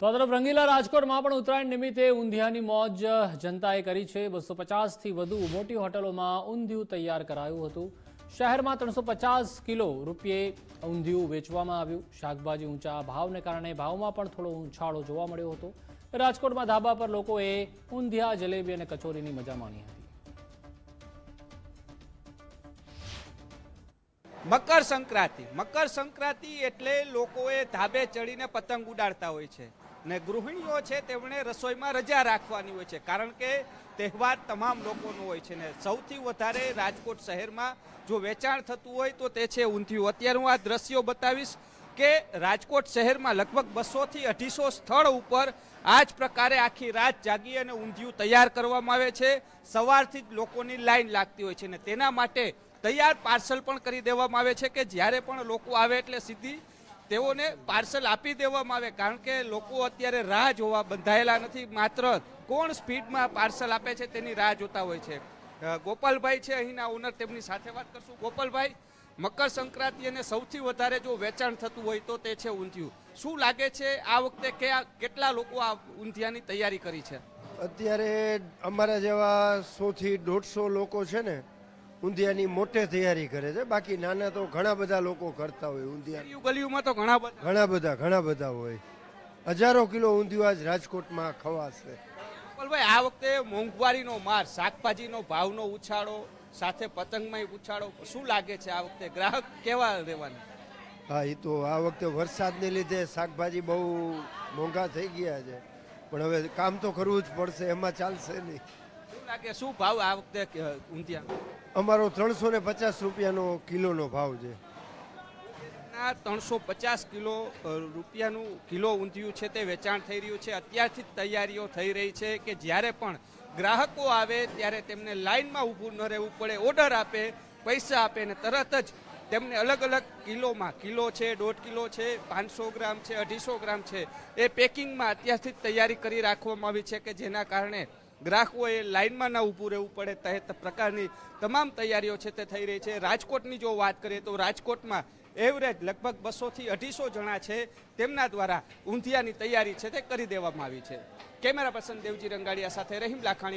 તો આ તરફ રંગીલા રાજકોટમાં પણ ઉત્તરાયણ નિમિત્તે ઊંધિયાની મોજ જનતાએ કરી છે. બસો પચાસથી વધુ મોટી હોટલોમાં ઊંધિયું તૈયાર કરાયું હતું. શહેરમાં ત્રણસો પચાસ કિલો રૂપિયે ઊંધિયું વેચવામાં આવ્યું. શાકભાજી ઊંચા ભાવને કારણે ભાવમાં પણ થોડો ઉછાળો જોવા મળ્યો હતો. રાજકોટમાં ધાબા પર લોકોએ ઊંધિયા, જલેબી અને કચોરીની મજા માણી હતી. મકર સંક્રાંતિ મકર સંક્રાંતિ એટલે લોકોએ ધાબે ચડીને પતંગ ઉડાડતા હોય છે. ને ગૃહિણીઓ છે તેમણે રસોઈમાં રજા રાખવાની હોય છે. કારણ કે તહેવાર તમામ લોકોનો હોય છે ને સૌથી વધારે રાજકોટ શહેરમાં જો વેચાણ થતું હોય તો તે છે ઊંધિયું. અત્યારે હું આ દ્રશ્યો બતાવીશ કે રાજકોટ શહેરમાં લગભગ બસોથી અઢીસો સ્થળ ઉપર આ જ પ્રકારે આખી રાત જાગી અને ઊંધિયું તૈયાર કરવામાં આવે છે. સવારથી જ લોકોની લાઈન લાગતી હોય છે ને તેના માટે તૈયાર પાર્સલ પણ કરી દેવામાં આવે છે કે જ્યારે પણ લોકો આવે એટલે સીધી તેઓને પાર્સલ આપી દેવામાં આવે, કારણ કે લોકો અત્યારે રાહ જોવા બંધાયેલા નથી. માત્ર કોણ સ્પીડમાં પાર્સલ આપે છે તેની રાહ જોતા હોય છે. ગોપાલભાઈ છે અહીંના ઓનર તેમની સાથે વાત કરશું. ગોપાલભાઈ, મકર સંક્રાંતિ અને સૌથી વધારે જો વેચાણ થતું હોય તો તે છે ઊંધિયું. શું લાગે છે આ વખતે કયા, કેટલા લોકો આ ઊંધિયાની તૈયારી કરી છે? અત્યારે અમારા જેવા સોથી દોઢસો લોકો છે ને ઊંધિયાની મોટે તૈયારી કરે છે. બાકી નાના તો ઘણા બધા લોકો કરતા હોય ઊંધિયા. ગલિયું તો ઘણા બધા. ઘણા બધા ઘણા બધા હોય. હજારો કિલો ઊંધિયું આજ રાજકોટમાં ખવાશે. ગોપાલભાઈ આ વખતે મોંઘવારીનો માર શાકભાજીનો ભાવનો ઉછાળો સાથે પતંગમાં ઉછાળો. શું લાગે છે આ વખતે? ગ્રાહક કેવા રહેવાના? હા એ તો આ વખતે વરસાદને લીધે શાકભાજી બહુ મોંઘા થઈ ગયા છે. પણ હવે કામ તો કરવું જ પડશે એમાં ચાલશે નહીં. શું લાગે શું ભાવ આ વખતે ઊંધિયા અમારો ત્રણસો ને પચાસ રૂપિયાનો કિલોનો ભાવ છે. ના ત્રણસો પચાસ કિલો રૂપિયાનું કિલો ઊંધિયું છે તે વેચાણ થઈ રહ્યું છે. અત્યારથી જ તૈયારીઓ થઈ રહી છે કે જ્યારે પણ ગ્રાહકો આવે ત્યારે તેમને લાઇનમાં ઊભું ન રહેવું પડે ઓર્ડર આપે પૈસા આપે ને તરત જ તેમને અલગ અલગ કિલોમાં કિલો છે દોઢ કિલો છે પાંચસો ગ્રામ છે અઢીસો ગ્રામ છે એ પેકિંગમાં અત્યારથી જ તૈયારી કરી રાખવામાં આવી છે કે જેના કારણે ગ્રાહકોએ લાઇનમાં ના ઊભું રહેવું પડે તે પ્રકારની તમામ તૈયારીઓ છે તે થઈ રહી છે. રાજકોટની જો વાત કરીએ તો રાજકોટમાં એવરેજ લગભગ બસોથી અઢીસો જણા છે. તેમના દ્વારા ઊંધિયાની તૈયારી છે તે કરી દેવામાં આવી છે. કેમેરા પર્સન દેવજી રંગાડિયા સાથે રહીમ લાખાણી